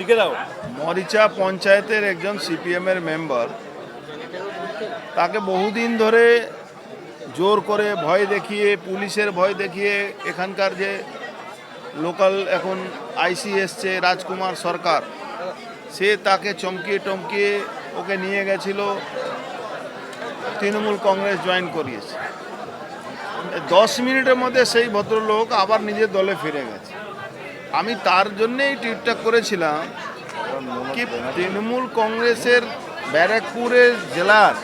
লিখে দাও। মরিচা পঞ্চায়েতের একজন সিপিএমের মেম্বার, তাকে বহুদিন ধরে জোর করে ভয় দেখিয়ে, পুলিশের ভয় দেখিয়ে এখানকার যে লোকাল এখন আইসি এসছে, রাজকুমার সরকার, সে তাকে চমকিয়ে টমকিয়ে ওকে নিয়ে গেছিল, তৃণমূল কংগ্রেস জয়েন করিয়েছে। দশ মিনিটের মধ্যে সেই ভদ্রলোক আবার নিজের দলে ফিরে গেছে। আমি তার জন্যেই টুইটটা করেছিলাম কি তৃণমূল কংগ্রেসের ব্যারাকপুরের জেলার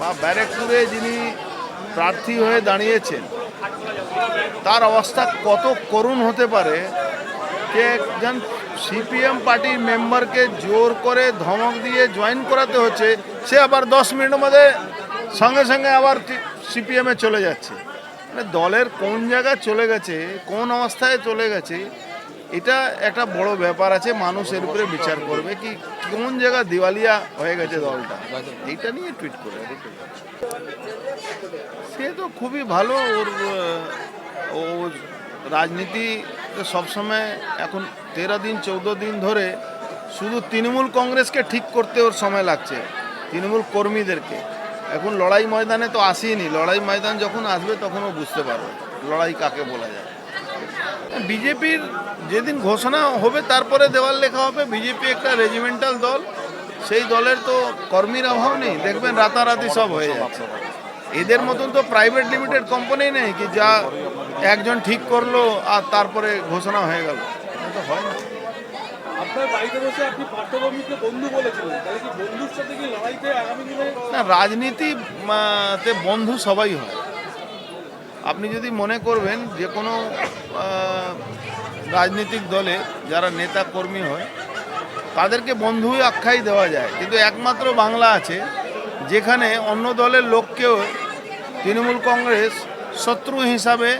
বা ব্যারাকপুরে যিনি প্রার্থী হয়ে দাঁড়িয়েছেন, তার অবস্থা কত করুণ হতে পারে যে একজন সিপিএম পার্টির মেম্বারকে জোর করে ধমক দিয়ে জয়েন করাতে হচ্ছে, সে আবার দশ মিনিটের মধ্যে সঙ্গে সঙ্গে আবার সিপিএমে চলে যাচ্ছে। মানে দলের কোন জায়গায় চলে গেছে, কোন অবস্থায় চলে গেছে এটা একটা বড় ব্যাপার আছে মানুষ এর উপরে বিচার করবে কি কোন জায়গা দিওয়ালিয়া হয়ে গেছে দলটা। এইটা নিয়ে টুইট করে সে তো খুবই ভালো, ওর, ও রাজনীতি সবসময় এখন তেরো দিন, চৌদ্দ দিন ধরে শুধু তৃণমূল কংগ্রেসকে ঠিক করতে ওর সময় লাগছে, তৃণমূল কর্মীদেরকে। এখন লড়াই ময়দানে তো আসেনি লড়াই ময়দান যখন আসবে তখন ও বুঝতে পারবে, লড়াই কাকে বলা যায়। বিজেপির যেদিন ঘোষণা হবে তারপরে দেওয়াল লেখা হবে। বিজেপি একটা রেজিমেন্টাল দল। সেই দলের তো কর্মীর অভাব নেই। দেখবেন রাতারাতি সব হয়ে যাচ্ছে। এদের মতন তো প্রাইভেট লিমিটেড কোম্পানি নেই কি যা একজন ঠিক করল আর তারপরে ঘোষণা হয়ে গেল। তো হয় না। না রাজনীতি বন্ধু সবাই হয়। আপনি যদি মনে করবেন যে কোনো রাজনৈতিক দলে যারা নেতা কর্মী হয়, তাদেরকে বন্ধুই আখ্যাই দেওয়া যায়। কিন্তু একমাত্র বাংলা আছে, যেখানে অন্য দলের লোককেও তৃণমূল কংগ্রেস শত্রু হিসাবে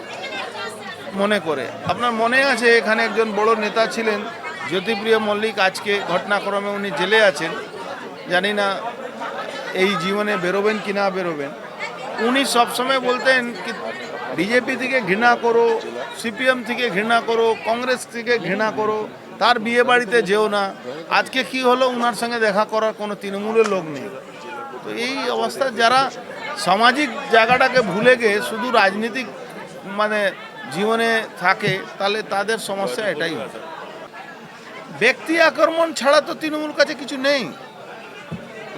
মনে করে। আপনার মনে আছে এখানে একজন বড় নেতা ছিলেন, জ্যোতিপ্রিয় মল্লিক, আজকে ঘটনাক্রমে উনি জেলে আছেন, জানি না এই জীবনে বেরোবেন কি না বেরোবেন। উনি সবসময় বলতেন কি, বিজেপি থেকে ঘৃণা করো সিপিএম থেকে ঘৃণা করো, কংগ্রেস থেকে ঘৃণা করো, তার বিয়ে বাড়িতে যেও না। আজকে কি হলো? ওনার সঙ্গে দেখা করার কোনো তৃণমূলের লোক নেই। তো এই অবস্থা যারা সামাজিক জায়গাটাকে ভুলে গিয়ে শুধু রাজনীতিক মানে জীবনে থাকে, তাহলে তাদের সমস্যা এটাই হয় ব্যক্তি আক্রমণ ছাড়া তো তৃণমূল কাছে কিছু নেই।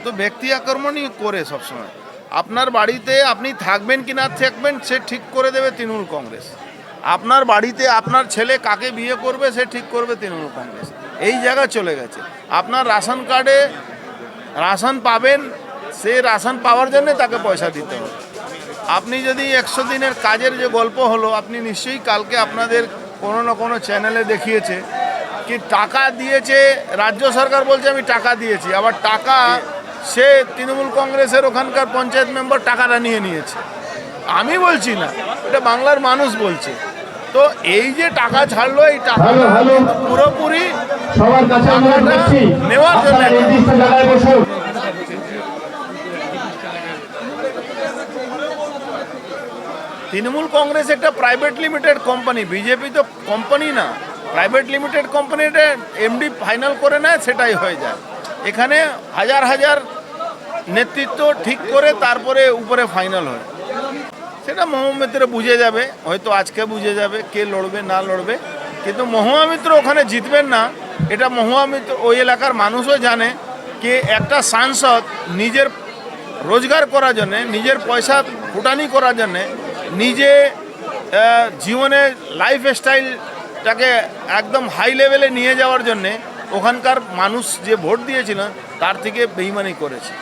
তো ব্যক্তি আক্রমণই করে সবসময়। আপনার বাড়িতে আপনি থাকবেন কি না থাকবেন, সে ঠিক করে দেবে তৃণমূল কংগ্রেস। আপনার বাড়িতে আপনার ছেলে কাকে বিয়ে করবে, সে ঠিক করবে তৃণমূল কংগ্রেস। এই জায়গা চলে গেছে। আপনার রাশন কার্ডে রাশন পাবেন, সে রাশন পাওয়ার জন্য তাকে পয়সা দিতে হবে। আপনি যদি একশো দিনের কাজের যে গল্প হলো, আপনি নিশ্চয়ই কালকে আপনাদের কোনো না কোনো চ্যানেলে দেখিয়েছে কি টাকা দিয়েছে, রাজ্য সরকার বলছে, আমি টাকা দিয়েছি। আবার টাকা সে তৃণমূল কংগ্রেসের ওখানকার পঞ্চায়েত মেম্বার টাকাটা নিয়ে নিয়েছে। আমি বলছি না, এটা বাংলার মানুষ বলছে। তো এই যে টাকা ছাড়লো এই টাকা। পুরোপুরি সবার কাছে নেওয়ার জন্য। নির্দিষ্ট জায়গায় বসুন। তৃণমূল কংগ্রেস একটা প্রাইভেট লিমিটেড কোম্পানি বিজেপি তো কোম্পানি না। প্রাইভেট লিমিটেড কোম্পানিটা এমডি ফাইনাল করে নেয় সেটাই হয়ে যায়। এখানে হাজার হাজার নেতৃত্ব ঠিক করে তারপরে উপরে ফাইনাল হয়। সেটা মহামিত্র বুঝে যাবে, হয়তো আজকে বুঝে যাবে কে লড়বে, না লড়বে। কিন্তু মহামিত্র ওখানে জিতবেন না। এটা মহামিত্র ওই এলাকার মানুষও জানে কে একটা সাংসদ নিজের রোজগার করার জন্যে, নিজের পয়সা ফুটানি করার জন্যে, নিজে জীবনে লাইফ স্টাইলটাকে একদম হাই লেভেলে নিয়ে যাওয়ার জন্যে ওখানকার মানুষ যে ভোট দিয়েছিল, তার থেকে বেইমানি করেছে।